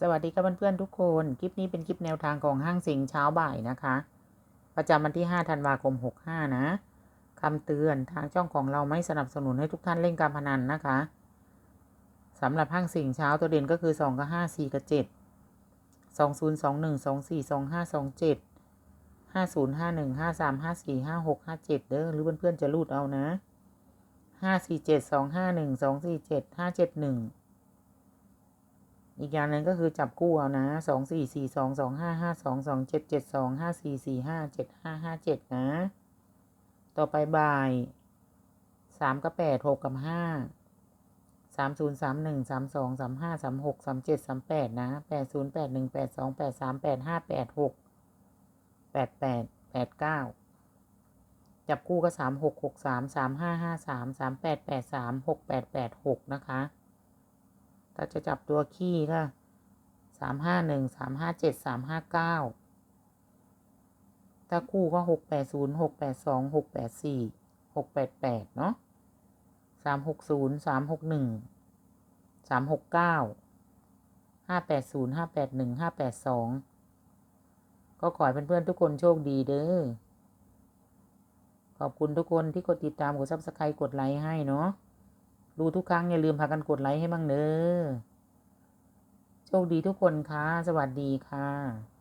สวัสดีครับเพื่อนๆทุกคน คลิปนี้เป็นคลิปแนวทางของห้างสิงเช้าบ่ายนะคะ ประจำวันที่ 5 ธันวาคม 65 นะคำเตือนทางช่องของเราไม่สนับสนุนให้ทุกท่านเล่นการพนันนะคะสำหรับห้างสิงเช้าตัวเด่นก็คือ 2 กับ 5 4 กับ 7 2 0 2 1 2 4 2 5 2 7 5 0 5 1 5 3 5 4 5 6 5 7 เด้อหรือเพื่อนๆจะรูดเอานะ 5 4 7 2 5 1 2 4 7 5 7 1 อีกอย่างหนึ่งก็คือจับคู่เอานะสองสี่สี่สองสองห้าห้าสองสองเจ็ดเจ็ดสองห้าสี่สี่ห้าเจ็ดห้าห้าเจ็ดนะ ต่อไปบ่ายสามกับแปดหกกับห้าสามศูนย์สามหนึ่งสามสองสามห้าสามหกสามเจ็ดสามแปดนะแปดศูนย์แปดหนึ่งแปดสองแปดสามแปดห้าแปดหกแปดแปดแปดเก้าจับคู่ก็สามหกหกสามสามห้าห้าสามสามแปดแปดสามหกแปดแปดหกนะคะ ถ้าจะจับตัวขี้ก็สามห้าหนึ่งสามห้าเจ็ดสามห้าเก้าถ้าคู่ก็หกแปดศูนย์หกแปดสองหกแปดสี่หกแปดแปดเนาะสามหกศูนย์สามหกหนึ่งสามหกเก้าห้าแปดศูนย์ห้าแปดหนึ่งห้าแปดสองก็ขอให้เพื่อนๆทุกคนโชคดีเด้อขอบคุณทุกคนที่กดติดตามกดซับสไครต์กดไลค์ให้เนาะ ดูทุกครั้ง อย่าลืมพากันกดไลค์ให้บ้างเด้อโชคดีทุกคนค่ะ สวัสดีค่ะ